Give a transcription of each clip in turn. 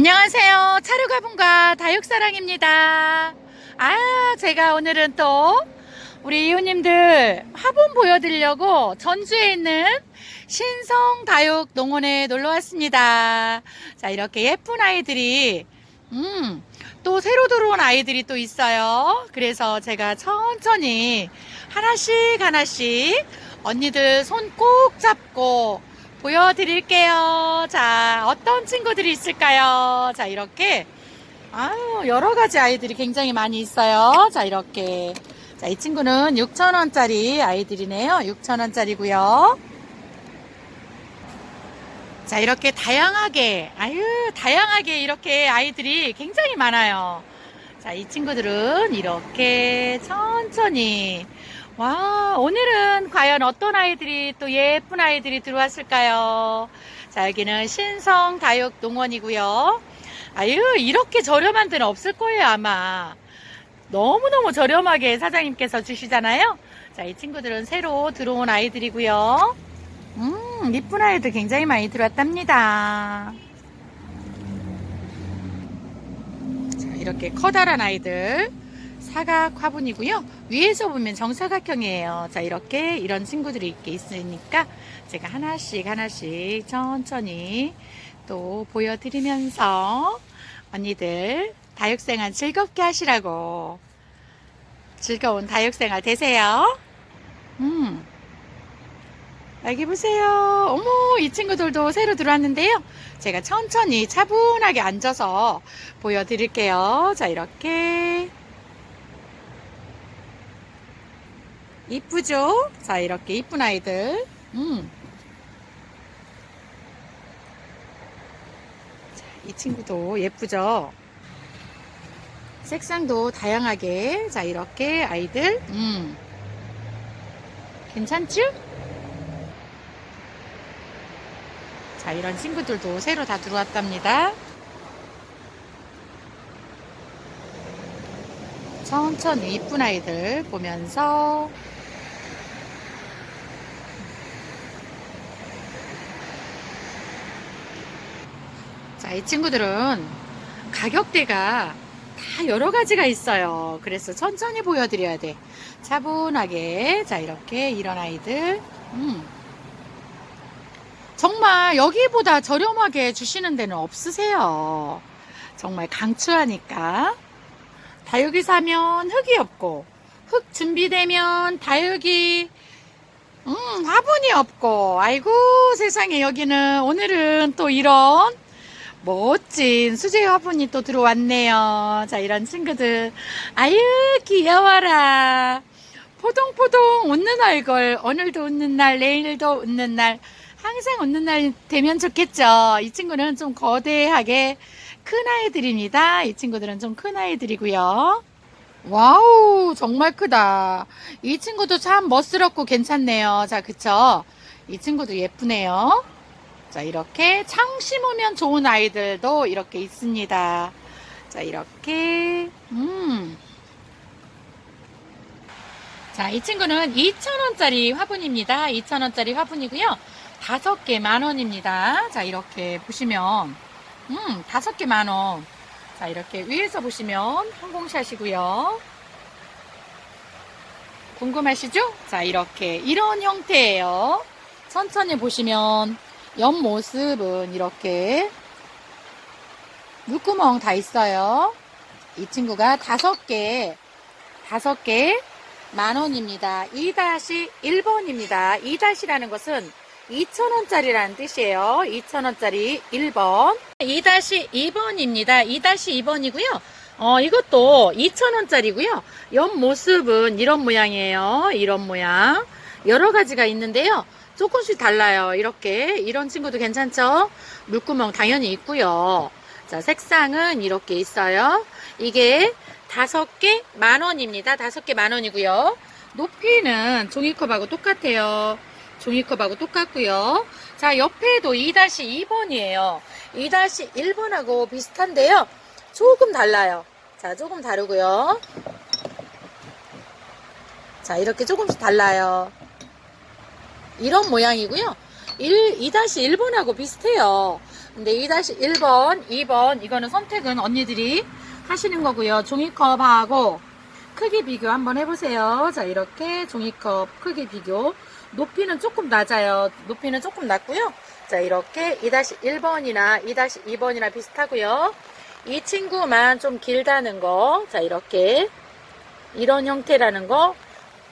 안녕하세요. 차류가분과 다육사랑입니다. 아, 제가 오늘은 또 우리 이웃님들 화분 보여드리려고 전주에 있는 신성다육 농원에 놀러 왔습니다. 자, 이렇게 예쁜 아이들이, 음, 또 새로 들어온 아이들이 또 있어요. 그래서 제가 천천히 하나씩 하나씩 언니들 손 꼭 잡고 보여드릴게요. 자, 어떤 친구들이 있을까요? 자, 이렇게. 아유, 여러 가지 아이들이 굉장히 많이 있어요. 자, 이렇게. 자, 이 친구는 6,000원짜리 아이들이네요. 6,000원짜리고요. 자, 이렇게 다양하게, 아유, 다양하게 이렇게 아이들이 굉장히 많아요. 자, 이 친구들은 이렇게 천천히 와, 오늘은 과연 어떤 아이들이 또 예쁜 아이들이 들어왔을까요? 자, 여기는 신성 다육 농원이고요. 아유, 이렇게 저렴한 데는 없을 거예요, 아마. 너무너무 저렴하게 사장님께서 주시잖아요. 자, 이 친구들은 새로 들어온 아이들이고요. 음, 이쁜 아이들 굉장히 많이 들어왔답니다. 자, 이렇게 커다란 아이들. 사각 화분이고요. 위에서 보면 정사각형이에요. 자, 이렇게 이런 친구들이 이렇게 있으니까 제가 하나씩 하나씩 천천히 또 보여드리면서 언니들 다육생활 즐겁게 하시라고 즐거운 다육생활 되세요. 음. 여기 보세요. 어머, 이 친구들도 새로 들어왔는데요. 제가 천천히 차분하게 앉아서 보여드릴게요. 자, 이렇게. 이쁘죠? 자, 이렇게 이쁜 아이들. 음. 자, 이 친구도 예쁘죠? 색상도 다양하게. 자, 이렇게 아이들. 음. 괜찮죠? 자, 이런 친구들도 새로 다 들어왔답니다. 천천히 이쁜 아이들 보면서 자, 이 친구들은 가격대가 다 여러 가지가 있어요. 그래서 천천히 보여드려야 돼. 차분하게. 자, 이렇게 이런 아이들. 음. 정말 여기보다 저렴하게 주시는 데는 없으세요. 정말 강추하니까. 다육이 사면 흙이 없고, 흙 준비되면 다육이, 음, 화분이 없고, 아이고, 세상에, 여기는, 오늘은 또 이런 멋진 수제 화분이 또 들어왔네요. 자, 이런 친구들. 아유, 귀여워라. 포동포동 웃는 얼굴. 오늘도 웃는 날, 내일도 웃는 날. 항상 웃는 날 되면 좋겠죠. 이 친구는 좀 거대하게 큰 아이들입니다. 이 친구들은 좀 큰 아이들이고요. 와우, 정말 크다. 이 친구도 참 멋스럽고 괜찮네요. 자, 그쵸? 이 친구도 예쁘네요. 자, 이렇게 창 심으면 좋은 아이들도 이렇게 있습니다. 자, 이렇게, 음. 자, 이 친구는 2,000원짜리 화분입니다. 2,000원짜리 화분이고요. 다섯 개 만 원입니다. 자, 이렇게 보시면, 음, 다섯 개 만 원. 자, 이렇게 위에서 보시면 항공샷이고요. 궁금하시죠? 자, 이렇게 이런 형태예요. 천천히 보시면 옆모습은 이렇게 물구멍 다 있어요. 이 친구가 다섯 개, 다섯 개 만 원입니다. 2-1번입니다. 2-라는 것은 2,000원짜리라는 뜻이에요. 2,000원짜리 1번. 2-2번입니다. 2-2번이고요. 어, 이것도 2,000원짜리고요. 옆모습은 이런 모양이에요. 이런 모양. 여러 가지가 있는데요. 조금씩 달라요. 이렇게. 이런 친구도 괜찮죠? 물구멍 당연히 있고요. 자, 색상은 이렇게 있어요. 이게 다섯 개 만 원입니다. 다섯 개 만 원이고요. 높이는 종이컵하고 똑같아요. 종이컵하고 똑같고요. 자, 옆에도 2-2번이에요. 2-1번하고 비슷한데요. 조금 달라요. 자, 조금 다르고요. 자, 이렇게 조금씩 달라요. 이런 모양이고요. 1, 2-1번하고 비슷해요. 근데 2-1번, 2번 이거는 선택은 언니들이 하시는 거고요. 종이컵하고 크기 비교 한번 해보세요. 자 이렇게 종이컵 크기 비교 높이는 조금 낮아요. 높이는 조금 낮고요. 자 이렇게 2-1번이나 2-2번이나 비슷하고요. 이 친구만 좀 길다는 거. 자 이렇게 이런 형태라는 거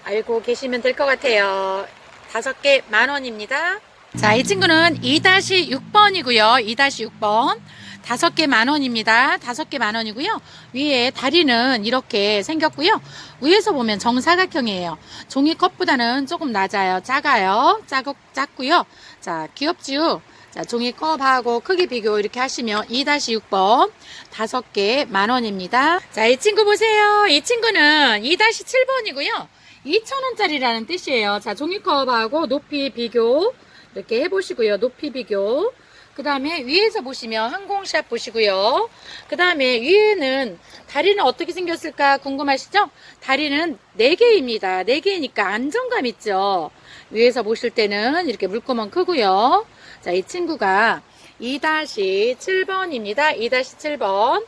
알고 계시면 될 것 같아요. 다섯 개 만 원입니다. 자, 이 친구는 2-6번이고요. 2-6번. 다섯 개 만 원입니다. 다섯 개 만 원이고요. 위에 다리는 이렇게 생겼고요. 위에서 보면 정사각형이에요. 종이컵보다는 조금 낮아요. 작아요. 작고, 작고요. 자, 귀엽지요? 자, 종이컵하고 크기 비교 이렇게 하시면 2-6번 다섯 개 만 원입니다. 자, 이 친구 보세요. 이 친구는 2-7번이고요. 2,000원짜리라는 뜻이에요. 자, 종이컵하고 높이 비교 이렇게 해보시고요. 높이 비교. 그 다음에 위에서 보시면 항공샷 보시고요. 그 다음에 위에는 다리는 어떻게 생겼을까 궁금하시죠? 다리는 4개입니다. 4개니까 안정감 있죠? 위에서 보실 때는 이렇게 물구멍 크고요. 자, 이 친구가 2-7번입니다. 2-7번.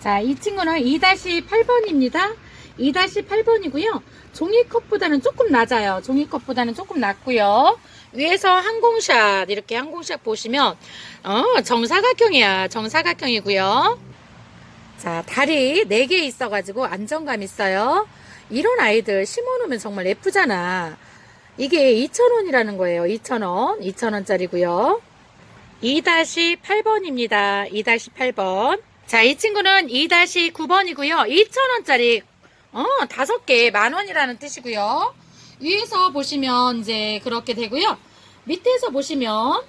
자, 이 친구는 2-8번입니다. 2-8번이고요. 종이컵보다는 조금 낮아요. 종이컵보다는 조금 낮고요. 위에서 항공샷 이렇게 항공샷 보시면 어, 정사각형이야. 정사각형이고요. 자, 다리 4개 있어 가지고 안정감 있어요. 이런 아이들 심어 놓으면 정말 예쁘잖아. 이게 2,000원이라는 거예요. 2,000원. 2,000원짜리고요. 2-8번입니다. 2-8번. 자, 이 친구는 2-9번이고요. 2,000원짜리, 어, 다섯 개 만 원이라는 뜻이고요. 위에서 보시면 이제 그렇게 되고요. 밑에서 보시면,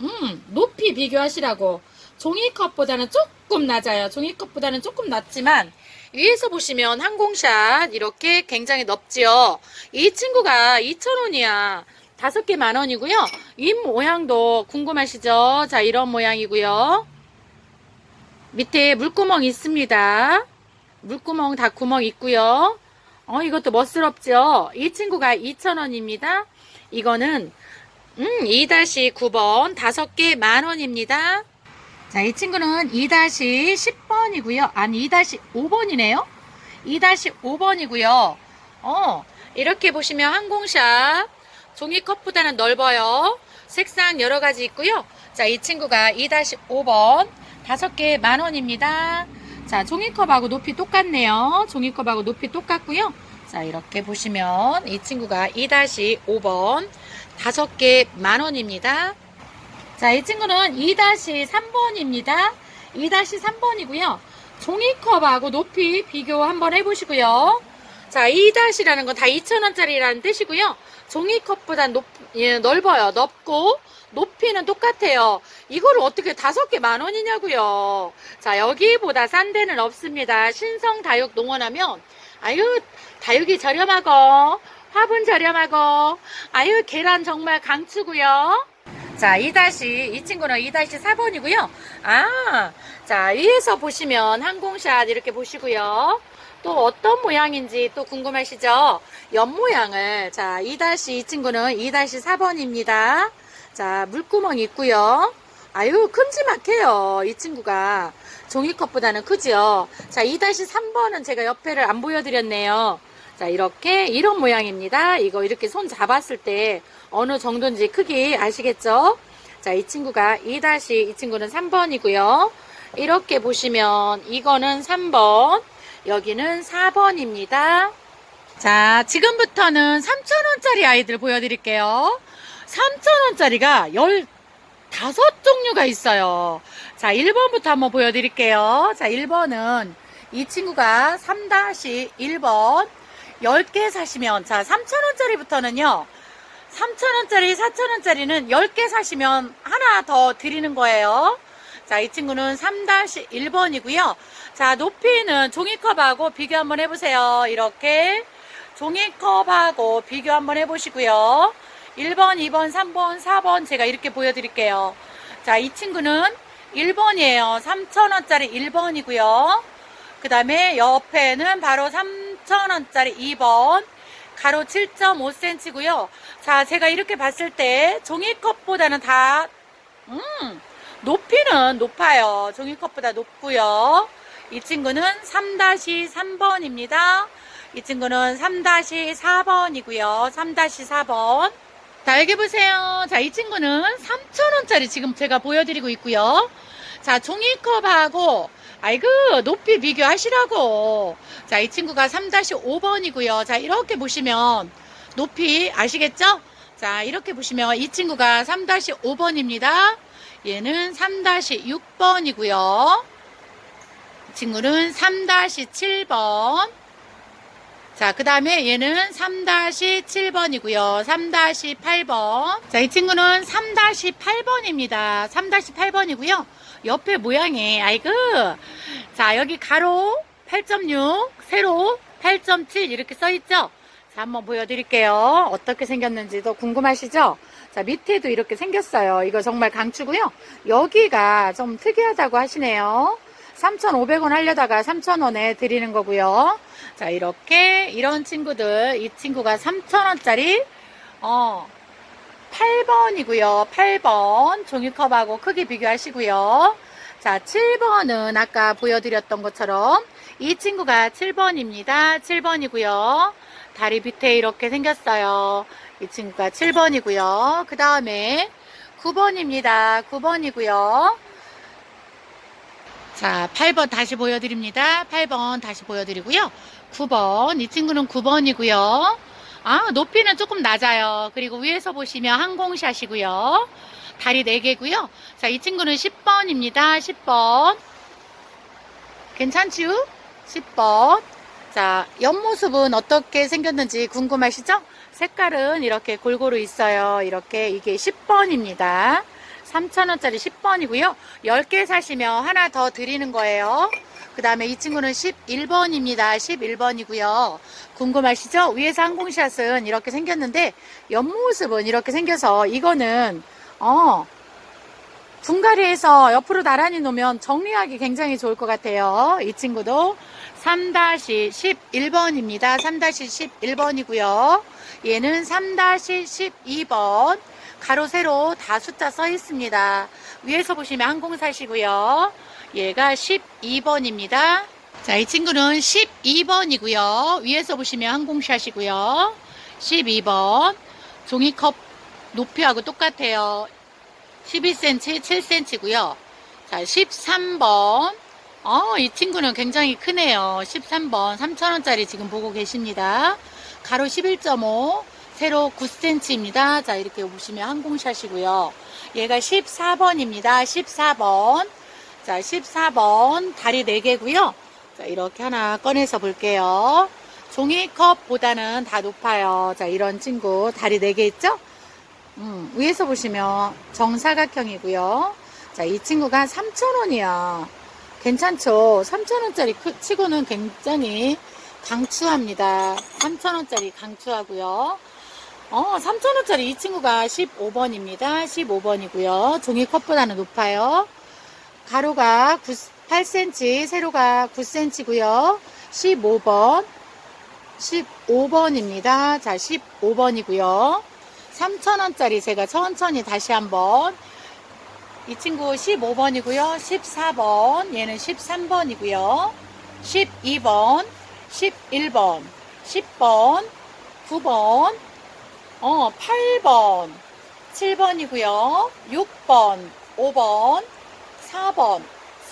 음, 높이 비교하시라고. 종이컵보다는 조금 낮아요. 종이컵보다는 조금 낮지만, 위에서 보시면 항공샷 이렇게 굉장히 넓지요. 이 친구가 2,000원이야. 다섯 개 만 원이고요. 윗 모양도 궁금하시죠? 자, 이런 모양이고요. 밑에 물구멍 있습니다. 물구멍 다 구멍 있고요. 어, 이것도 멋스럽죠? 이 친구가 2,000원입니다. 이거는 음, 2-9번 다섯 개만 원입니다. 자, 이 친구는 2-10번이고요. 아니, 2-5번이네요. 2-5번이고요. 어, 이렇게 보시면 항공샷 종이컵보다는 넓어요. 색상 여러 가지 있고요. 자, 이 친구가 2-5번 다섯 개만 원입니다. 자, 종이컵하고 높이 똑같네요. 종이컵하고 높이 똑같고요. 자, 이렇게 보시면 이 친구가 2-5번 다섯 개 만 원입니다. 자, 이 친구는 2-3번입니다. 2-3번이고요. 종이컵하고 높이 비교 한번 해보시고요. 자, 2-라는 건 다 2,000원짜리라는 뜻이고요. 종이컵보다 높, 예, 넓어요. 넓고, 높이는 똑같아요. 이거를 어떻게 다섯 개 만 원이냐고요. 자, 여기보다 싼 데는 없습니다. 신성 다육 농원하면, 아유, 다육이 저렴하고, 화분 저렴하고, 아유, 계란 정말 강추고요. 자, 2이 친구는 2-4번이고요. 아, 자, 위에서 보시면 항공샷 이렇게 보시고요. 또 어떤 모양인지 또 궁금하시죠? 옆 모양을 자, 2- 이 친구는 2-4번입니다. 자, 물구멍 있고요. 아유, 큼지막해요. 이 친구가 종이컵보다는 크죠. 자, 2-3번은 제가 옆에를 안 보여드렸네요. 자, 이렇게 이런 모양입니다. 이거 이렇게 손 잡았을 때 어느 정도인지 크기 아시겠죠? 자, 이 친구가 2- 이 친구는 3번이고요. 이렇게 보시면 이거는 3번, 여기는 4번입니다. 자, 지금부터는 3,000원짜리 아이들 보여드릴게요. 3,000원짜리가 15종류가 있어요. 자, 1번부터 한번 보여드릴게요. 자, 1번은 이 친구가 3-1번 10개 사시면, 자, 3,000원짜리부터는요, 3,000원짜리, 4,000원짜리는 10개 사시면 하나 더 드리는 거예요. 자, 이 친구는 3-1번이고요. 자, 높이는 종이컵하고 비교 한번 해보세요. 이렇게 종이컵하고 비교 한번 해보시고요. 1번, 2번, 3번, 4번 제가 이렇게 보여드릴게요. 자, 이 친구는 1번이에요. 3,000원짜리 1번이고요. 그 다음에 옆에는 바로 3,000원짜리 2번. 가로 7.5cm고요. 자, 제가 이렇게 봤을 때 종이컵보다는 다 음, 높이는 높아요. 종이컵보다 높고요. 이 친구는 3-3번입니다. 이 친구는 3-4번이고요. 3-4번. 자, 여기 보세요. 자, 이 친구는 3,000원짜리 지금 제가 보여드리고 있고요. 자, 종이컵하고, 아이고, 높이 비교하시라고. 자, 이 친구가 3-5번이고요. 자, 이렇게 보시면, 높이 아시겠죠? 자, 이렇게 보시면 이 친구가 3-5번입니다. 얘는 3-6번이고요. 이 친구는 3-7번. 자, 그 다음에 얘는 3-7번이고요. 3-8번. 자, 이 친구는 3-8번입니다. 3-8번이고요. 옆에 모양이, 아이고. 자, 여기 가로 8.6, 세로 8.7 이렇게 써 있죠? 자, 한번 보여드릴게요. 어떻게 생겼는지도 궁금하시죠? 자, 밑에도 이렇게 생겼어요. 이거 정말 강추고요. 여기가 좀 특이하다고 하시네요. 3,500원 하려다가 3,000원에 드리는 거고요. 자, 이렇게 이런 친구들 이 친구가 3,000원짜리 어 8번이고요. 8번 종이컵하고 크기 비교하시고요. 자, 7번은 아까 보여드렸던 것처럼 이 친구가 7번입니다. 7번이고요. 다리 밑에 이렇게 생겼어요. 이 친구가 7번이고요. 그 다음에 9번입니다. 9번이고요. 자, 8번 다시 보여드립니다. 8번 다시 보여드리고요. 9번, 이 친구는 9번이고요. 아, 높이는 조금 낮아요. 그리고 위에서 보시면 항공샷이고요. 다리 4개고요. 자, 이 친구는 10번입니다. 10번. 괜찮죠? 10번. 자, 옆모습은 어떻게 생겼는지 궁금하시죠? 색깔은 이렇게 골고루 있어요. 이렇게 이게 10번입니다. 3,000원짜리 10번이고요. 10개 사시면 하나 더 드리는 거예요. 그 다음에 이 친구는 11번입니다. 11번이고요. 궁금하시죠? 위에서 항공샷은 이렇게 생겼는데 옆모습은 이렇게 생겨서 이거는 어 둥가리에서 옆으로 나란히 놓으면 정리하기 굉장히 좋을 것 같아요. 이 친구도 3-11번입니다. 3-11번이고요. 얘는 3-12번. 가로 세로 다 숫자 써 있습니다. 위에서 보시면 항공사시고요. 얘가 12번입니다. 자, 이 친구는 12번이고요. 위에서 보시면 항공샷이고요. 12번. 종이컵 높이하고 똑같아요. 12cm, 7cm고요. 자, 13번. 어, 이 친구는 굉장히 크네요. 13번. 3,000원짜리 지금 보고 계십니다. 가로 11.5, 세로 9cm입니다. 자, 이렇게 보시면 항공샷이고요. 얘가 14번입니다. 14번. 자, 14번. 다리 4개고요. 자, 이렇게 하나 꺼내서 볼게요. 종이컵보다는 다 높아요. 자, 이런 친구. 다리 4개 있죠? 음, 위에서 보시면 정사각형이고요. 자, 이 친구가 3,000원이야. 괜찮죠? 3,000원짜리 치고는 굉장히 강추합니다. 3,000원짜리 강추하고요. 어, 3,000원짜리 이 친구가 15번입니다. 15번이고요. 종이 컵보다는 높아요. 가로가 9, 8cm, 세로가 9cm고요. 15번, 15번입니다. 자, 15번이고요. 3,000원짜리 제가 천천히 다시 한번 이 친구 15번이고요. 14번, 얘는 13번이고요. 12번, 11번, 10번, 9번, 어, 8번, 7번이고요. 6번, 5번, 4번,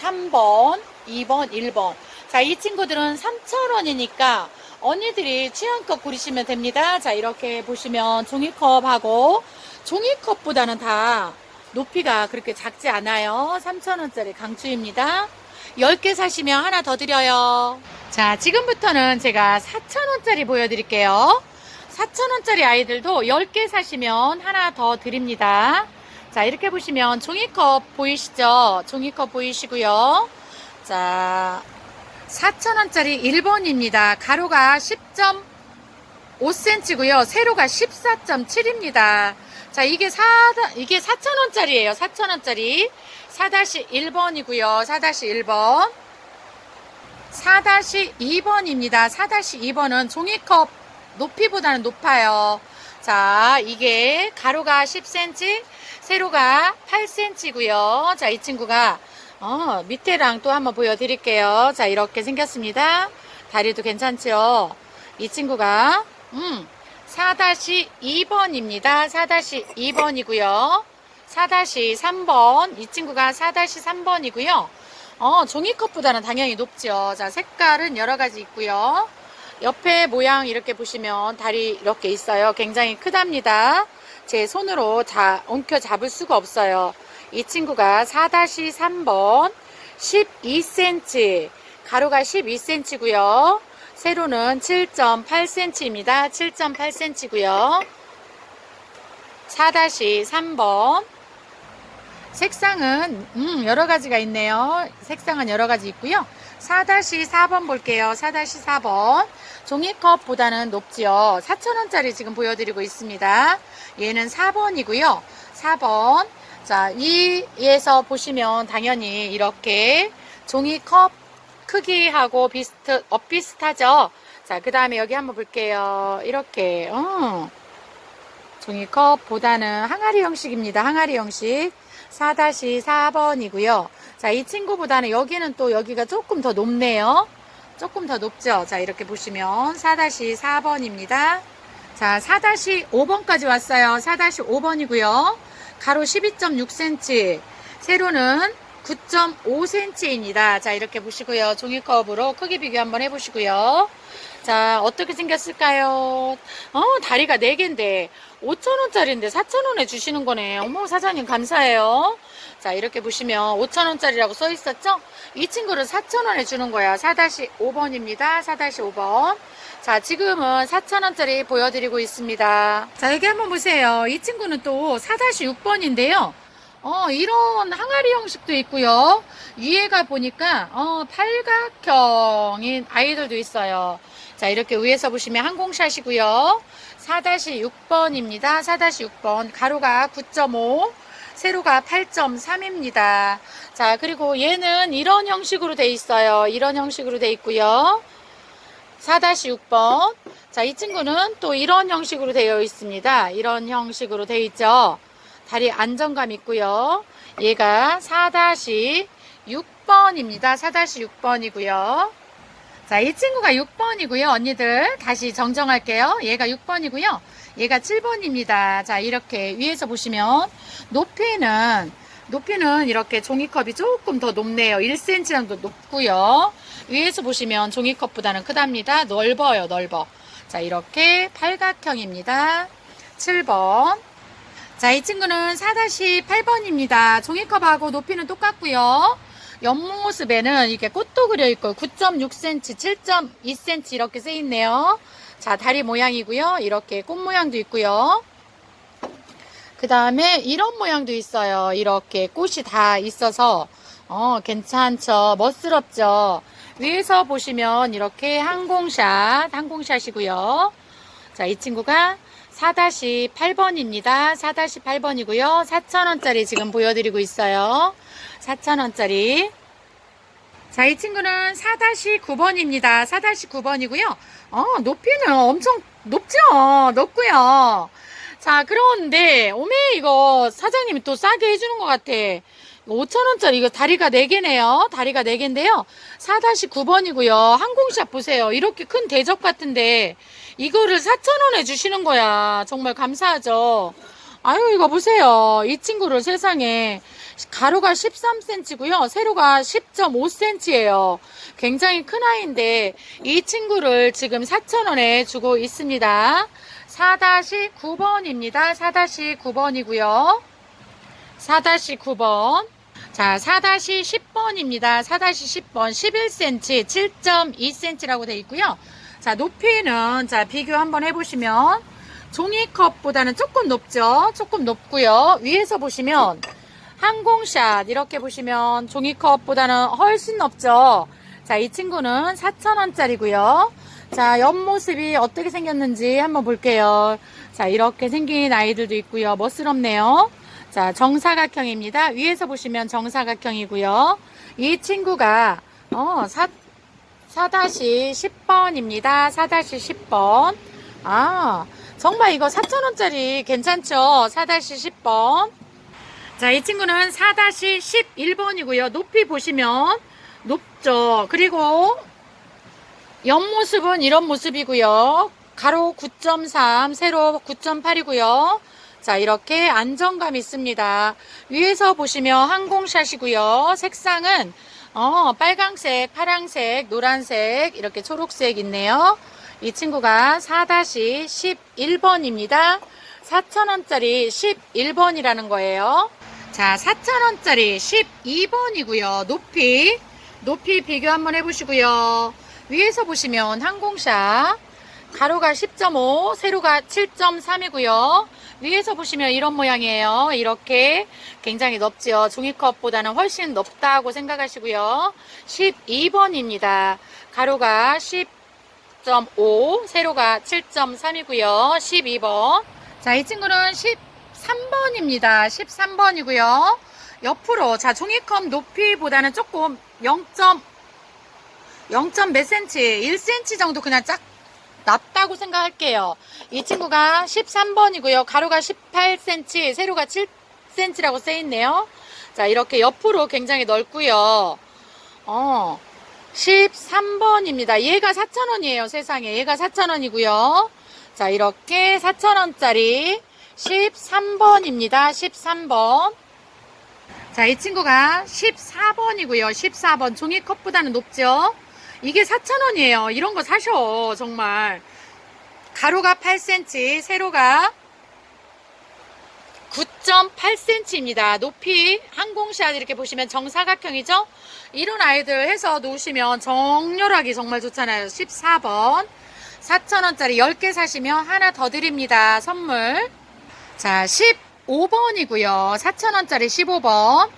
3번, 2번, 1번. 자, 이 친구들은 3,000원이니까 언니들이 취향껏 고르시면 됩니다. 자, 이렇게 보시면 종이컵하고 종이컵보다는 다 높이가 그렇게 작지 않아요. 3,000원짜리 강추입니다. 10개 사시면 하나 더 드려요. 자, 지금부터는 제가 4,000원짜리 보여드릴게요. 4,000원짜리 아이들도 10개 사시면 하나 더 드립니다. 자, 이렇게 보시면 종이컵 보이시죠? 종이컵 보이시고요. 자, 4,000원짜리 1번입니다. 가로가 10.5cm고요. 세로가 14.7입니다. 자, 이게 4, 이게 4,000원짜리예요. 4,000원짜리. 4-1번이고요. 4-1번. 4-2번입니다. 4-2번은 종이컵 높이보다는 높아요. 자, 이게 가로가 10cm, 세로가 8cm고요. 자, 이 친구가 어, 밑에랑 또 한번 보여드릴게요. 자, 이렇게 생겼습니다. 다리도 괜찮죠? 이 친구가 음, 4-2번입니다. 4-2번이고요. 4-3번. 이 친구가 4-3번이고요. 어, 종이컵보다는 당연히 높죠. 자, 색깔은 여러 가지 있고요. 옆에 모양 이렇게 보시면 다리 이렇게 있어요. 굉장히 크답니다. 제 손으로 다 옮겨 잡을 수가 없어요. 이 친구가 4-3번 12cm 가로가 12cm고요. 세로는 7.8cm입니다. 7.8cm고요. 4-3번 색상은 음, 여러 가지가 있네요. 색상은 여러 가지 있고요. 4-4번 볼게요. 4-4번 종이컵보다는 높지요. 4,000원짜리 지금 보여드리고 있습니다. 얘는 4번이고요. 4번 자, 이에서 보시면 당연히 이렇게 종이컵 크기하고 비슷, 어, 비슷하죠? 자, 그 다음에 여기 한번 볼게요. 이렇게, 어. 종이컵보다는 항아리 형식입니다. 항아리 형식. 4-4번이고요. 자, 이 친구보다는 여기는 또 여기가 조금 더 높네요. 조금 더 높죠? 자, 이렇게 보시면 4-4번입니다. 자, 4-5번까지 왔어요. 4-5번이고요. 가로 12.6cm, 세로는 9.5cm입니다. 자, 이렇게 보시고요. 종이컵으로 크기 비교 한번 해보시고요. 자, 어떻게 생겼을까요? 어, 다리가 4개인데, 5천원짜리인데 4천원에 주시는 거네. 어머, 사장님 감사해요. 자, 이렇게 보시면 5천원짜리라고 써 있었죠? 이 친구를 4천원에 주는 거야. 4-5번입니다. 4-5번. 자, 지금은 4천원짜리 보여드리고 있습니다. 자, 여기 한번 보세요. 이 친구는 또 4-6번인데요. 어, 이런 항아리 형식도 있고요. 위에 가 보니까, 어, 팔각형인 아이들도 있어요. 자, 이렇게 위에서 보시면 항공샷이고요. 4-6번입니다. 4-6번. 가로가 9.5, 세로가 8.3입니다. 자, 그리고 얘는 이런 형식으로 돼 있어요. 이런 형식으로 돼 있고요. 4-6번. 자, 이 친구는 또 이런 형식으로 되어 있습니다. 이런 형식으로 되어 있죠. 다리 안정감 있고요. 얘가 4-6번입니다. 4-6번이고요. 자, 이 친구가 6번이고요. 언니들 다시 정정할게요. 얘가 6번이고요. 얘가 7번입니다. 자, 이렇게 위에서 보시면 높이는 높이는 이렇게 종이컵이 조금 더 높네요. 1cm 정도 높고요. 위에서 보시면 종이컵보다는 크답니다. 넓어요, 넓어. 자, 이렇게 팔각형입니다. 7번. 자, 이 친구는 4-8번입니다. 종이컵하고 높이는 똑같고요. 옆모습에는 이렇게 꽃도 그려 있고 9.6cm, 7.2cm 이렇게 쓰여 있네요. 자, 다리 모양이고요. 이렇게 꽃 모양도 있고요. 그 다음에 이런 모양도 있어요. 이렇게 꽃이 다 있어서 어, 괜찮죠. 멋스럽죠. 위에서 보시면 이렇게 항공샷, 항공샷이고요. 자, 이 친구가 4-8번입니다. 4-8번이고요. 4,000원짜리 지금 보여드리고 있어요. 4,000원짜리. 자, 이 친구는 4-9번입니다. 4-9번이고요. 어, 높이는 엄청 높죠? 높고요. 자, 그런데, 오메, 이거 사장님이 또 싸게 해주는 것 같아. 5천원짜리, 이거 다리가 4개네요. 다리가 4개인데요. 4-9번이고요. 항공샷 보세요. 이렇게 큰 대접 같은데, 이거를 4천원에 주시는 거야. 정말 감사하죠. 아유, 이거 보세요. 이 친구를 세상에. 가로가 13cm고요. 세로가 10.5cm예요. 굉장히 큰 아이인데 이 친구를 지금 4,000원에 주고 있습니다. 4-9번입니다. 4-9번이고요. 4-9번. 자, 4-10번입니다. 4-10번 11cm, 7.2cm라고 되어 있고요. 자, 높이는 자, 비교 한번 해 보시면 종이컵보다는 조금 높죠? 조금 높고요. 위에서 보시면 항공샷 이렇게 보시면 종이컵보다는 훨씬 높죠. 자, 이 친구는 4,000원짜리고요. 자, 옆모습이 어떻게 생겼는지 한번 볼게요. 자, 이렇게 생긴 아이들도 있고요. 멋스럽네요. 자, 정사각형입니다. 위에서 보시면 정사각형이고요. 이 친구가 어, 4, 4-10번입니다. 4-10번. 아, 정말 이거 4,000원짜리 괜찮죠? 4-10번. 자, 이 친구는 4-11번이고요. 높이 보시면 높죠. 그리고 옆모습은 이런 모습이고요. 가로 9.3, 세로 9.8이고요. 자, 이렇게 안정감 있습니다. 위에서 보시면 항공샷이고요. 색상은 어, 빨강색, 파랑색, 노란색, 이렇게 초록색 있네요. 이 친구가 4-11번입니다. 4,000원짜리 11번이라는 거예요. 자, 4,000원짜리 12번이고요. 높이, 높이 비교 한번 해보시고요. 위에서 보시면 항공샷, 가로가 10.5, 세로가 7.3이고요. 위에서 보시면 이런 모양이에요. 이렇게 굉장히 넓지요. 종이컵보다는 훨씬 넓다고 생각하시고요. 12번입니다. 가로가 10.5, 세로가 7.3이고요. 12번. 자, 이 친구는 13번입니다. 13번이고요. 옆으로, 자, 종이컵 높이보다는 조금 0. 0. 몇 센치, 1cm 정도 그냥 짝 낮다고 생각할게요. 이 친구가 13번이고요. 가로가 18cm, 세로가 7cm라고 써있네요. 자, 이렇게 옆으로 굉장히 넓고요. 어, 13번입니다. 얘가 4,000원이에요. 세상에. 얘가 4,000원이고요. 자, 이렇게 4,000원짜리 13번입니다. 13번. 자, 이 친구가 14번이고요. 14번. 종이컵보다는 높죠? 이게 4,000원이에요. 이런 거 사셔. 정말. 가로가 8cm, 세로가 9.8cm입니다. 높이 항공샷 이렇게 보시면 정사각형이죠? 이런 아이들 해서 놓으시면 정렬하기 정말 좋잖아요. 14번. 4,000원짜리 10개 사시면 하나 더 드립니다. 선물. 자, 15번이고요. 4,000원짜리 15번.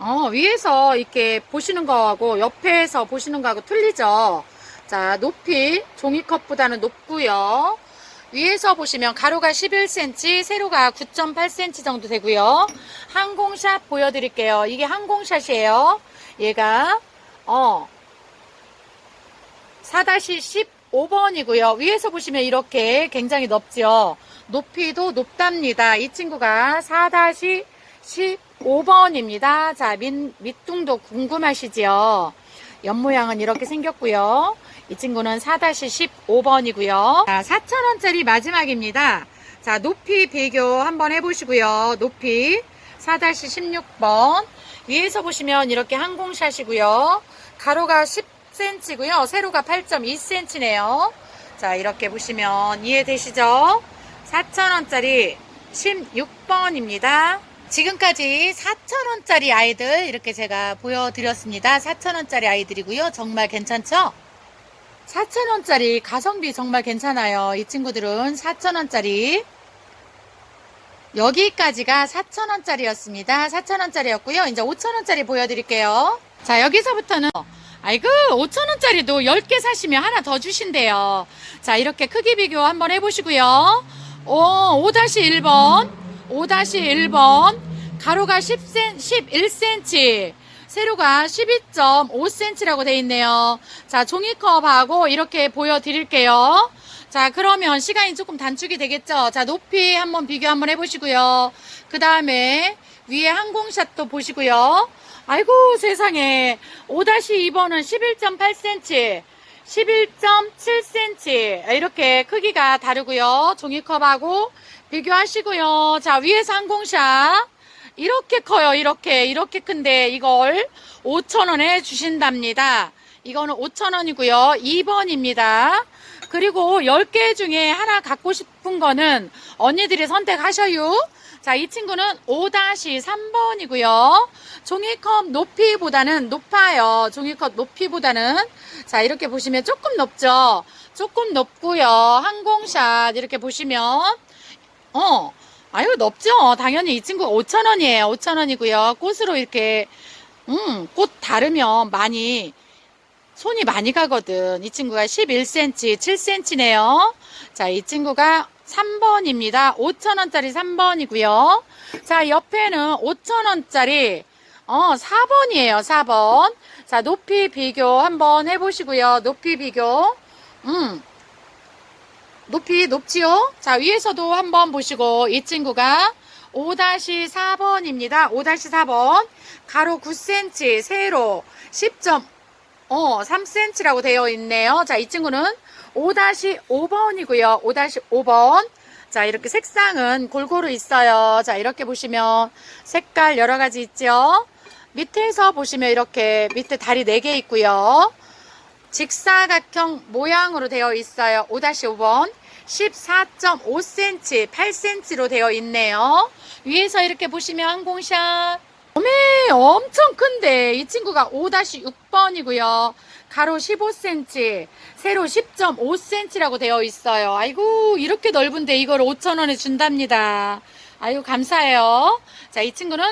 어, 위에서 이렇게 보시는 거하고 옆에서 보시는 거하고 틀리죠? 자, 높이 종이컵보다는 높고요. 위에서 보시면 가로가 11cm, 세로가 9.8cm 정도 되고요. 항공샷 보여드릴게요. 이게 항공샷이에요. 얘가 어 4-15번이고요. 위에서 보시면 이렇게 굉장히 넓죠. 높이도 높답니다. 이 친구가 4-15번입니다. 자, 밑, 밑둥도 궁금하시지요? 옆모양은 이렇게 생겼고요. 이 친구는 4-15번이고요. 자, 4,000원짜리 마지막입니다. 자, 높이 비교 한번 해보시고요. 높이 4-16번. 위에서 보시면 이렇게 항공샷이고요. 가로가 10cm고요. 세로가 8.2cm네요. 자, 이렇게 보시면 이해되시죠? 4,000원짜리 16번입니다. 지금까지 4,000원짜리 아이들 이렇게 제가 보여드렸습니다. 4,000원짜리 아이들이고요. 정말 괜찮죠? 4,000원짜리 가성비 정말 괜찮아요. 이 친구들은 4,000원짜리 여기까지가 4,000원짜리였습니다. 4,000원짜리였고요. 이제 5,000원짜리 보여드릴게요. 자, 여기서부터는 아이고 5,000원짜리도 10개 사시면 하나 더 주신대요. 자, 이렇게 크기 비교 한번 해보시고요. 오, 5-1번 5-1번 가로가 10cm, 11cm 세로가 12.5cm라고 돼 있네요. 자, 종이컵하고 이렇게 보여드릴게요. 자, 그러면 시간이 조금 단축이 되겠죠? 자, 높이 한번 비교 한번 해보시고요. 그 다음에 위에 항공샷도 보시고요. 아이고, 세상에. 5-2번은 11.8cm. 11.7cm 이렇게 크기가 다르고요. 종이컵하고 비교하시고요. 자 위에서 항공샷 이렇게 커요. 이렇게 이렇게 큰데 이걸 5,000원에 주신답니다. 이거는 5,000원이고요. 2번입니다. 그리고 10개 중에 하나 갖고 싶은 거는 언니들이 선택하셔요. 자, 이 친구는 5-3번이고요. 종이컵 높이보다는 높아요. 종이컵 높이보다는. 자, 이렇게 보시면 조금 높죠? 조금 높고요. 항공샷 이렇게 보시면 어, 아유, 높죠? 당연히 이 친구 5,000원이에요. 5,000원이고요. 꽃으로 이렇게, 음, 꽃 다르면 많이, 손이 많이 가거든. 이 친구가 11cm, 7cm네요. 자, 이 친구가 3번입니다. 5,000원짜리 3번이고요. 자, 옆에는 5,000원짜리, 어, 4번이에요. 4번. 자, 높이 비교 한번 해 보시고요. 높이 비교. 음, 높이 높지요? 자, 위에서도 한번 보시고 이 친구가 5-4번입니다. 5-4번. 가로 9cm, 세로 10점, 어, 3cm라고 되어 있네요. 자, 이 친구는 5-5번이고요. 5-5번. 자, 이렇게 색상은 골고루 있어요. 자, 이렇게 보시면 색깔 여러 가지 있죠? 밑에서 보시면 이렇게 밑에 다리 4개 있고요. 직사각형 모양으로 되어 있어요. 5-5번. 14.5cm, 8cm로 되어 있네요. 위에서 이렇게 보시면 항공샷. 어메, 엄청 큰데. 이 친구가 5-6번이고요. 가로 15cm, 세로 10.5cm라고 되어 있어요. 아이고, 이렇게 넓은데 이걸 5,000원에 준답니다. 아이고, 감사해요. 자, 이 친구는